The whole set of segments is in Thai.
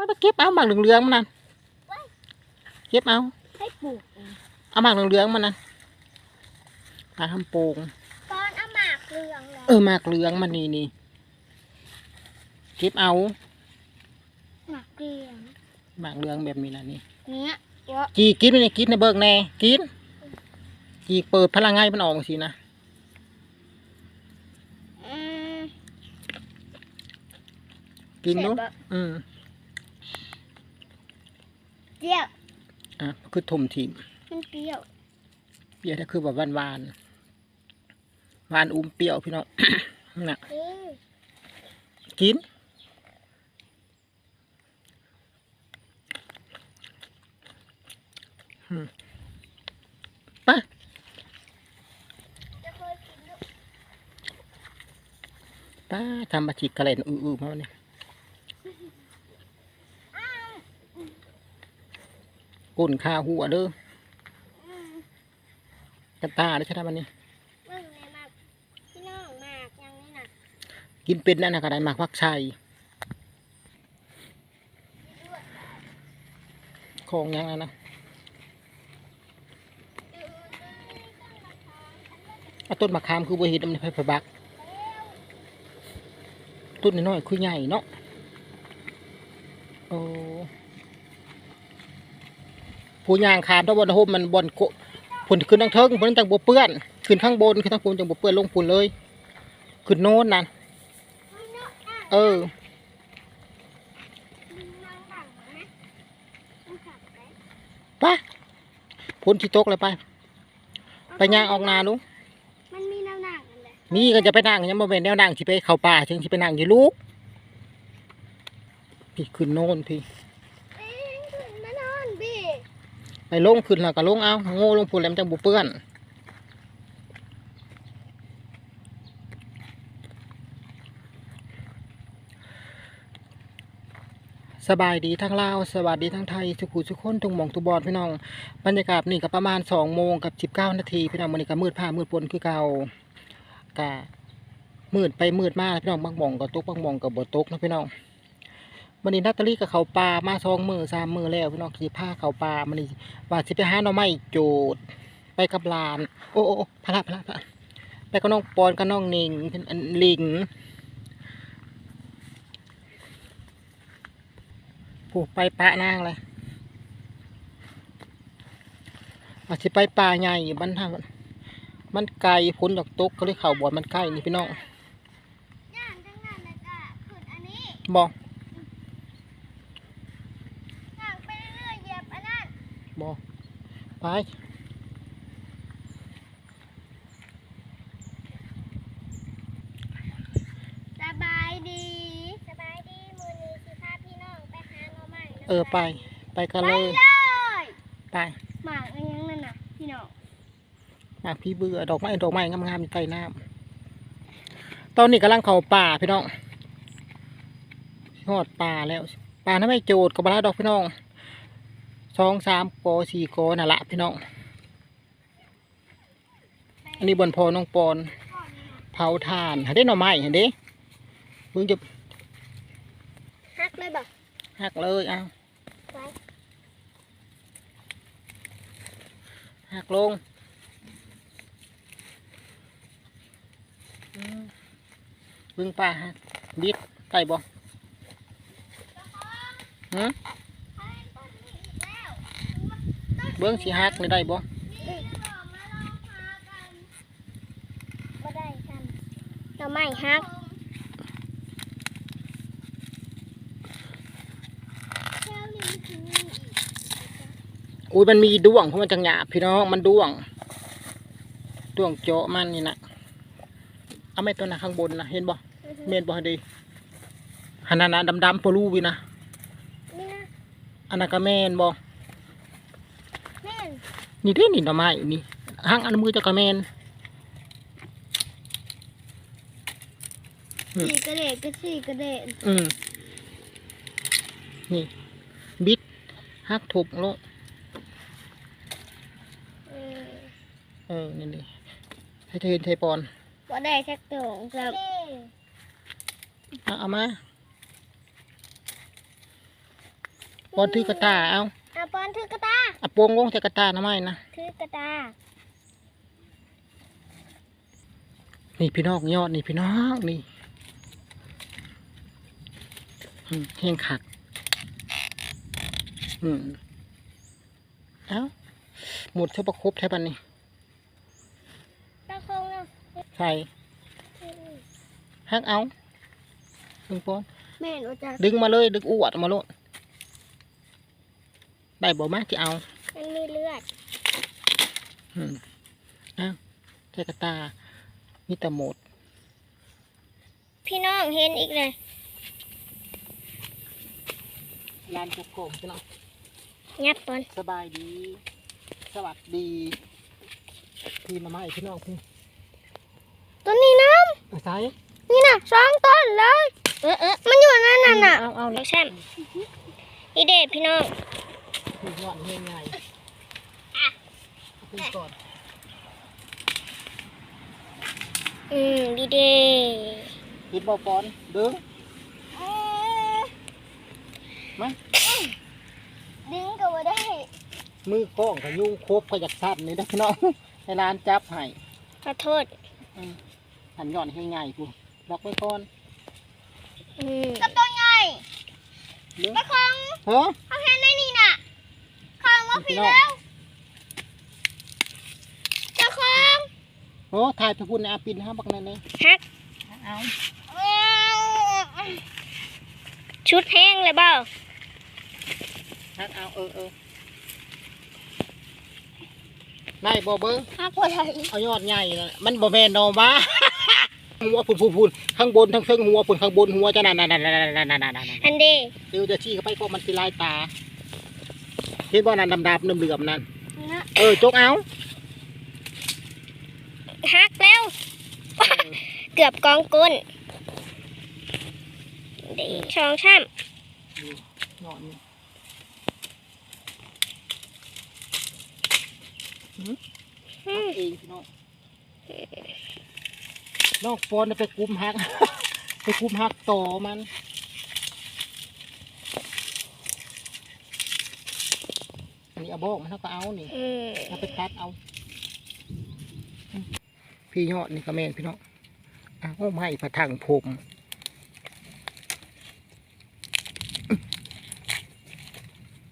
ว่าไปเก็บเอาหมากเหลืองๆมันนั่นเก็บเอาให้ปลูกเองเอาหมากเหลืองๆมันนั่นมาทำโป่งตอนเอาหมากเหลืองแล้วเออหมากเหลืองมันนี่นี่เก็บเอาหมากเหลืองหมากเหลืองแบบนี้นะนี่เนี้ยเยอะจีกินไม่ได้กินในเบิกแน่กินจีเปิดพลังงานมันออกสินะอืมกินดูเสร็จแล้วอืม เปรี้ยวอะคือถมถิ่มมันเปรี้ยวเปรี้ยวถ้าคือแบบหวานหวานๆหวานอุ้มเปรี้ยวพี่น้องน่ะเออกินอืมไปจะเคยกินด้วยป้าทำมาจิกกระเล่นอื้อๆมาเนี่ย อ้าว ก้นขาหัวเด้อกระตาได้ใช่ไหมมันนี่เบิ่งในหมากพี่น้องหมากยังนี่น่ะกินเป็นนั่นนะกระไดหมากพักชัยของยังนะนะเอาต้นมะขามคือบัวเห็ดมันไฟประบักต้นน้อยๆคือใหญ่เนาะโอ้ ผู้ย่างขามถ้าบนโฮมมันบนโกผลขึ้นทางเทิงผลจังบัวเปื้อนขึ้นข้างบนขึ้นทางบนจังบัวเปื้อนลงปุ่นเลยขึ้นโน้นนั่นเออดึงน้องดังนะมันขับไปไปพ้นที่ตกเลยไป ไปย่างออกนาดูมันมีน้ำหนักกันเลยมีก็จะไปนั่งยังบ่เป็นแนวนั่งที่ไปเข้าป่าถึงที่ไปนั่งอยู่ลูกพี่ขึ้นโน่นพี่ เอ้ยขึ้นมานอนพี่ ไปลงขึ้นแล้วก็ลงเอาโง่ลงพูนแล้วมันจังบุเปื้อนสบายดีทั้งลาวสวัสดีทั้งไทยทุกผู้ทุกคนทุกหมองทุบอดพี่น้องบรรยากาศนี่ก็ประมาณสองโมงกับสิบเก้านาทีพี่น้องมันนี่ก็มืดผ้ามืดปนคือเก่ากะมืดไปมืดมากพี่น้องบางมองก็ตกบางมองก็บ่ตกนะพี่น้อง มันนี่นัตตาลีกับเขาปลามาสองมือสามมือแล้วพี่น้องสีผ้าเขาปลามันนี่ว่าสิไปหาหน่อไม้โจดไปกับลาน โอ้โอ้พะละพละพะละไปกับน้องปอนกับน้องนิงเป็นอันลิงโอ้ไปปะนางเลยว่าสิไปป่าใหญ่บ้านทางมันไกลพ้นดอกตกก็เลยเข่าบ่อนมันใกล้นี่พี่น้องย่างจังนั้นเลยก็ขึ้นอันนี้บอก ย่างไปเรื่อยๆเหยียบอันนั้น บอก ไป สบายดี สบายดีมือนี้สิพาพี่น้องไปหาหน่อไม้นะเออไป ไปกันไปเลยเลยไปหมากอันยังนั่นน่ะพี่น้องมาพี่เบื่อดอกไม้ดอกไม้งามๆอยู่ใต้น้ำตอนนี้กำลังเข้าป่าพี่น้องทอดป่าแล้วป่านั้นไม่โจดกับบลาดอกพี่น้อง สองสามโกสี่โกน่ะละพี่น้อง อันนี้บนพอน้องปอนเผาถ่านเห็นได้หน่อไม้เห็นดิเพิ่งจะฮักเลยบ่หักเลยเอาไว้หักลงอืมเพิ่งป่าหักบิดไปบ่หืม ให้ต้นนี้อีกแล้ว เบิ้งสีหักเลยได้บ่นี่ลองมาลองหากันบ่ได้กันหน่อไม้ฮักอุ้ยมันมีด้วงเพราะมันจังหยาบพี่น้องมันด้วงด้วงเจาะมันนี่นะเอาไม่ตัวนะข้างบนนะเห็นบ่เมนบ่ให้ดีหันนั้นนะดำๆปลูวินะนี่นะอันนั้นก็แม่นบ่แม่ นนี่เด้นี่หน่อไม้อยู่นี่หางอันมือเจะก็แม่นอืมสี่กระเดกก็สี่กระเดกอืมนี่ บิดหักถูกโลงเออเออนี่นี่ให้เทนไทยปอนบ่ได้สักตัวครับเอาเอามาปอนถือกระตาเอา อะปอนถือกระตาอะโปงลงใส่กระตาหน่อไม้นะ ถือกระตานี่พี่น้องยอดนี่พี่น้องนี่อืมเฮงขัดอืม เอ้า หมดเท่าประครบแท่ปันนี่ตะคงเนาะใส่ฮักเอาดึงปอนแม่หนูจะดึงมาเลย ดึงอวดมาโลด ได้บ่มาที่เอามันมีเลือดอืมเอ้าใส่กระตามีแต่หมด พี่น้องเห็นอีกเลยลานจุกโกงพี่น้องงัดปอนสบายดี สวัสดี พี่มาใหม่พี่น้องพี่ต้นนี้น้ไปใส่ำนี่น่ะสองต้นเลย เออเออมันอยู่นั่นน่ะน่ะเอาเอาน้แล้อวงแช่มนี่เด็ดพี่น้อง พี่ยอดเฮงไงขึ้นก่อนอืมดีเดปิดบ่ปอนดึงมาดึงก็บ่ได้ มือกล้องกับยุ่งครบพยักชัดนี่นะพี่น้องให้ร้านจับให้ขอโทษอืมหันยอดเฮงไงพูล็อกไว้ก่อนอืม กับตัวใหญ่ดึง ตะคองฮะเขา พี่น้องเจ้าของโอ้ถ่ายทุกคในอาปินห้บักนั่นเลยฮักเอาชุดแห้งเลยเบ้าฮักเอาเออเออไม่บอเบอร์ฮักว่าไรเอายอดใหญ่เลยมันบอแมนโนมาหัวพุ่นพุ่นพุ่นข้างบนทั้งเส้นหัวพุ่นข้างบนหัวจะนั่นนั่นนั่นนั่นนั่นนั่นนั่นนั่ดียวจะชี้เข้าไปก็มันสิลายตา เห็นบ่นั่นดำๆเหลื่อมๆนั่นนะเออจกเอาฮักแล้ว เกือบกองก้นเดีช่องช่หนอนนี่ำอืมเองพี่น้องนอกปอนน่ะไปกุมหัก ไปกุมหักต่อมัน นนี้เอาบอกมันเท่าก็เอานี่อืมเอาไปตัดเอา พี่ยอดนี่ก็แม่นพี่น้องอ้าวไม่ผะทังผม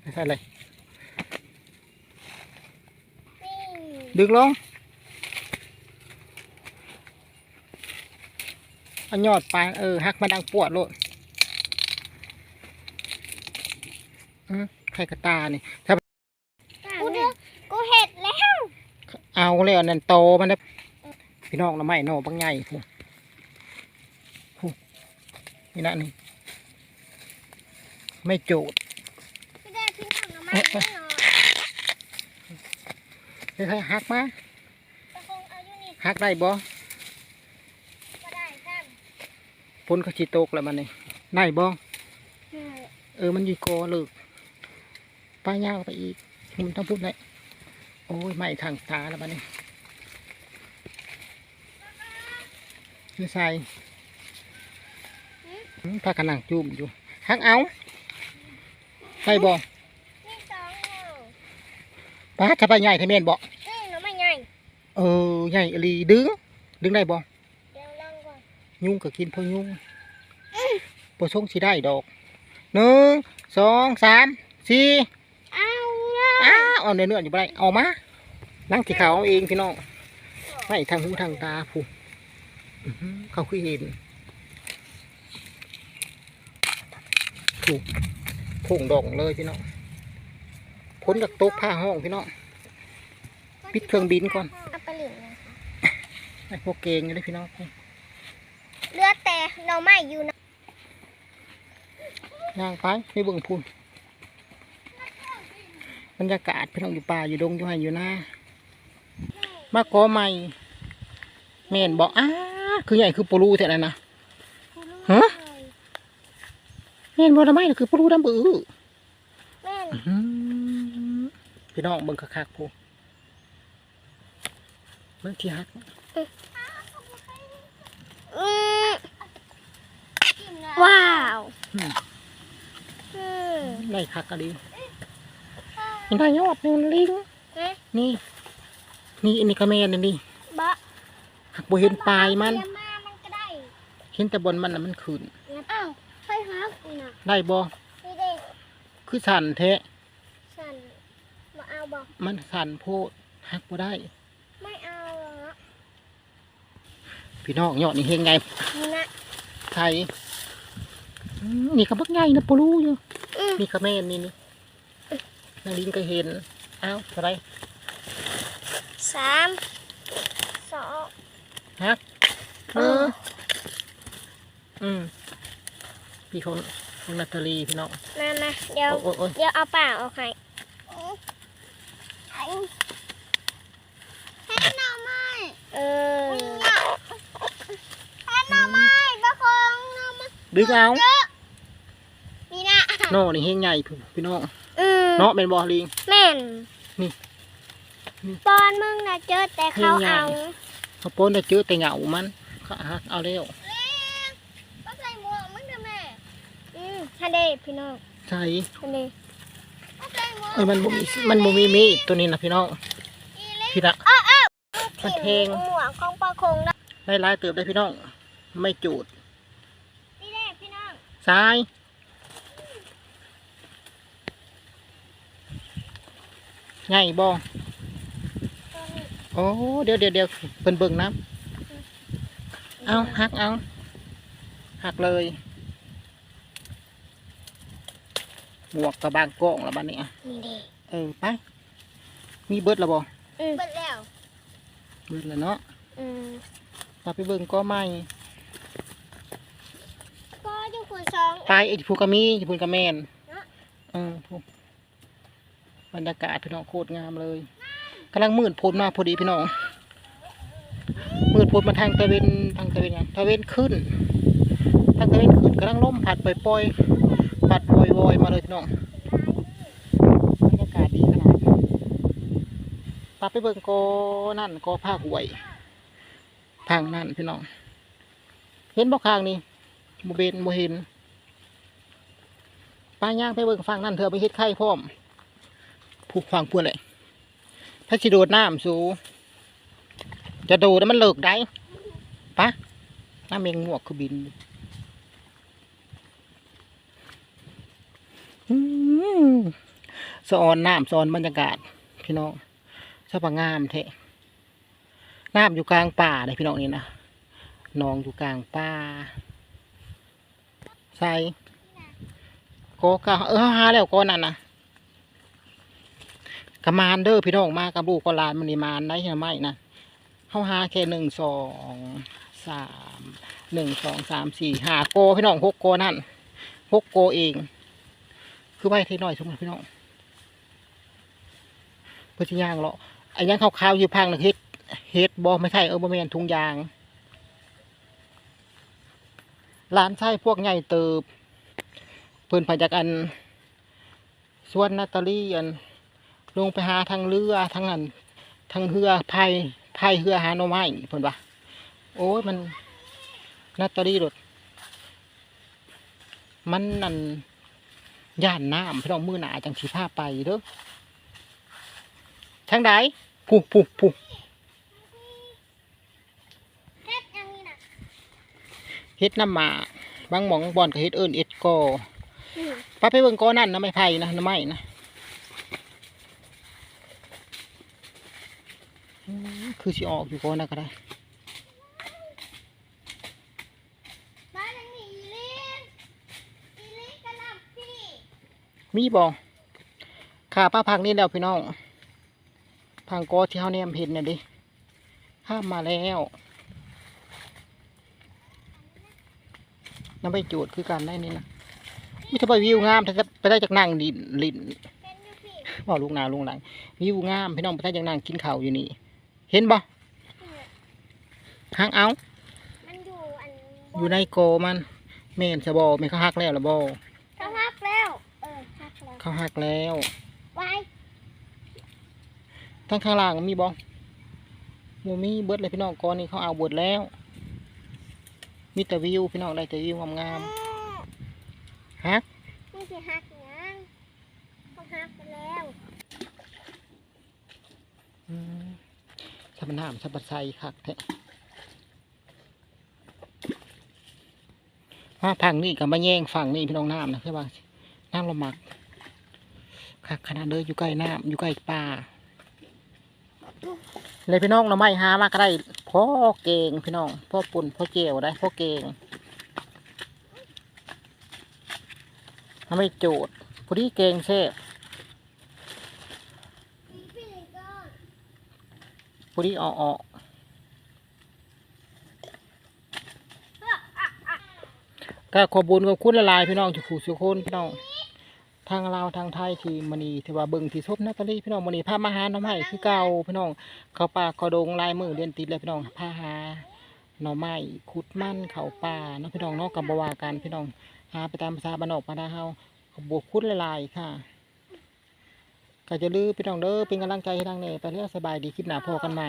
ไม่ใช่เลยนี่ดึงลงเอายอดไปเออหักมาดังปวดโลดอืมไข่กระตานี่ถ้า กูเดือกูเห็ดแล้ว เอาแล้วนั่นโตมันได้พี่น้องละไม่โนบางใหญ่พูพูนี่นะนี่ไม่โจดพี่ได้พี่น้องเอามาแน่นอนเฮ้ยหักมาตะคงเอาอยู่นี่หักได้บ่ก็ได้ท่านฝนเขาชีตกแล้วมันนี่ได้บ่อืมเออมันอยู่กอเลิกป้ายาวไปอีกมันต้องพูดเลย โอ้ยไม่ทางตาแล้วมันนี่นี่ใส่อืมพากันนั่งจุ่มอยู่หักเอาใส่บ่นี่สองหนึ่งป้าจะไปใหญ่ทะเมียนบ่นี่หนูไม่ใหญ่เออใหญ่อีหลีดึงดึงได้บ่เดี๋ยวลองก่อนยุงก็กินพอยุงปชงสิได้ดอกหนึ่งสองสามสี่ เอาเล อ้าวย เอาเนื้อเนื้ออยู่บ่ได้เอามานั่งสีขาวเอาเองพี่น้องไม่ทางหูทางตาผู้อื้อหือเขาคือเห็นถูกพุ่งดองเลยพี่น้องพ้นจากโต๊ะผ้าห้องพี่น้องปิดเครื่องบินก่อนเอาไปหลิงนะไอ้พวกเกงอยู่เลยพี่น้องเลือดแต่หน่อไม้อยู่นะย่างไปไม่เบิ่งพูน บรรยากาศพี่น้องอยู่ป่าอยู่ดงอยู่ไห้อยู่หน้ามาขอใหม่แม่นบอกอ้าคือใหญ่คือปูรูแท้นั่นนะฮะแม่นบ่ทำไมน่ะคือปูรูดำบื้อแม่นอื้อหือพี่น้องเบิ่งคักๆพูเบิ่งที่ฮักอืมว้าวอืมอืมได้คักก็ดี นี่ได้ยอดนี่มันลิงเอ๊ะนี่ นี่อันนี้ก็แม่นอันนี่บะหักบ่เห็นปลายมันเดี๋ยวมามันก็ได้เห็นแต่บนมันน่ะมันขึ้นอ้าวไฟฮักนี่นะได้บ่นี่เด็กคือสั่นแท้ฉันมาเอาบอกมันสั่นโพดหักบ่ได้ ไม่เอาเหรอพี่น้องยอดนี่เฮงไงนี่นะไทยอืมนี่ก็บักใหญ่นะปลูอยู่อืมนี่ก็แม่นนี่นี่ นางลิงก็เห็นอ้าวอะไรสามสองฮะเอออืมพี่ของของนาตาลีพี่น้องมามาเดี๋ยว โอ้โอ้ยเดี๋ยวเอาป่าออกให้ให้หน่อไม้เออให้หน่อไม้ประคองหน่อไม้ดึงเอา นี่นะโน่นี่เฮงใหญ่พี่พี่น้องอืม เนาะเป็นบอลิง แม่นนี่นี่ปอนมึงนะเจอแต่เขานี่ไง เอาเขาโป้นได้เจอแต่เหงามันเขาหักเอาแล้วก็ใส่หมวกมึงทำไมอืมฮันเดพี่น้องใช่ฮันเดก็ใส่หมวกเอ้ยมันบ่มีมันบ่มีมีดตัวนี้นะพี่น้องพี่ละมันเพลง หมวกของปลาคงนะได้หลายเติบได้พี่น้อง ไม่จูดนี่แหละพี่น้องซ้าย ง่ายบ่ตัวนี้โอ้เดี๋ยวเดี๋ยวเดี๋ยวเพิ่นเบิ่งน้ำเอาหักเอาหักเลยหมวกกับบางกล้องแล้วบ้านนี้อะนี่เด็เออไปมีเบิดแล้วบ่อืมเบิดแล้วเบิดแล้วเนาะอืมมาไปเบิ่งก็ไม่ก็อยู่คูณสองตายไอ้ผู้กะมีไอ้ผู้กะแมนเนาะเออผู้ บรรยากาศพี่น้องโคตรงามเลยกำลังมืดพ้นมาพอดีพี่น้องมืดพ้นมาทางตะเวนทางตะเวนยังตะเวนขึ้นทางตะเวนขึ้นกำลังล่มผัดปล่อยๆผัดวอยๆมาเลยพี่น้องบรรยากาศดีขนาดปาไปเบิ่งกอนั่นกอผ้าหวยทางนั่นพี่น้อง เห็นบ่ข้างนี้บ่เบนบ่เห็นป้าย่างไปเบิ่งฟังนั่นเธอไปเฮ็ดไข่พร้อม ผูกฟังพื่อนเลยถ้าสิโดดน้ำสูจะโดดแล้วมันเลิกได้ปะน้ำเมงงวกคือบินอืมสะออนน้ำสะออนบรรยากาศ พี่น้องสะปางามแท้น้ำอยู่กลางป่าเลยพี่น้องนี่นะนองอยู่กลางป่าใส่โกกะเออหาแล้วก้อนนั่นนะ กะมานเด้อพี่น้องมากับลูกก็ลานมันนี่มานได้ใช่ไหมนะเข้าหาแค่หนึ่งสองสามหนึ่งสองสามสี่หาโกพี่น้องหกโกนั่นหกโกเอง คือไว้ที่น้อยสมมติพี่น้องเพื่อที่ย่างเหรอไอ้ย่างขาวๆอยู่พังนะเฮ็ดเฮ็ดบอไม่ใช่เออบ่แมนทุงยางร้านไส้พวกใหญ่เติบเพิ่นพาจากอันส่วนนาตาลีอัน ลงไปหาทางเรือทางอันทางเรือพายพายเรือหาหน่อไม้เพิ่นว่าโอ้ยมันนาตาลีรถมันนั่นย่านน้ำพี่น้องมือหนาจังสีผ้าไปเด้อทางใดผู้ผู้ผู้เฮ็ดอย่างนี้นะเฮ็ดน้ำหมาบางหมองบอนก็เฮ็ดเอิ้นเอ็ดกออืมไปไปเบิ่งก้อนนั่นนะไม่ไผ่นะน้ำไม้นะอืม คือสิออกอยู่ก้อนนะก็ได้มาทางนี้อีลินอีลินกระลำพี่มีบ่ขาป้าพักนี่แล้วพี่น้องพังกอที่เฮาแนมเห็นน่ะดิห้ามมาแล้วน้ำไปจูดคือกันได้นี่นะมิถ้าไปวิวงามถ้าจะไปได้จากนั่งดินลินเป็นอยู่พี่บอกลูกหนาลุงหลังวิวงามพี่น้องไปได้จากนั่งกินข้าวอยู่นี่ เห็นบ่หางเอามันอยู่อันอยู่ในโกมันแม่นจะบอแม่นเขาหักแล้วหรือบ่เขาฮักแล้ว เออฮักแล้วเขาหักแล้วไว้ทั้งข้างล่างมีบ่บ่มีเบิดเลยพี่น้องก้อนนี้เขาเอาเบิดแล้ว มีแต่วิวพี่น้องได้แต่วิวงามๆฮัก นี่สิฮัก สม นามสบัดไซคักแท้มาทางนี้กับมาแย่งฝั่งนี้พี่น้องน้ำนะใช่ป่ะน้ำละมักคักขนาดเลยอยู่ใกล้น้ำอยู่ใกล้ป่าเลยพี่น้องเราไม่หามาก็ได้พ่อเก่งพี่น้องพ่อปุ่นพ่อเจวได้พ่อเก่งทำไม่โจทย์พอดีเก่งเซ่พี่พี่ก็ พอดีออกก็ขอบุญขอบคุณละลายพี่น้องจุขู่สุคนพี่น้องทางลาวทางไทยที่มณีที่ว่าเบิ่งที่ซบนาตาลีพี่น้องมณีพามาหาหน่อไม้คือเก่าพี่น้องเขาป่าเขาดงลายมือเดือนติดเลยพี่น้องพาหาหน่อไม้ขุดมันเขาป่าเนาะพี่น้องเนาะกับบวากันพี่น้องหาไปตามภาษาบ้านนอกมาดาเฮาขบวกคุดละลายค่ะ ก็จะลือพี่น้องเด้อเป็นกำลังใจให้ทางเน่ไปเรื่อยสบายดีคลิปหน้าพอกันใหม่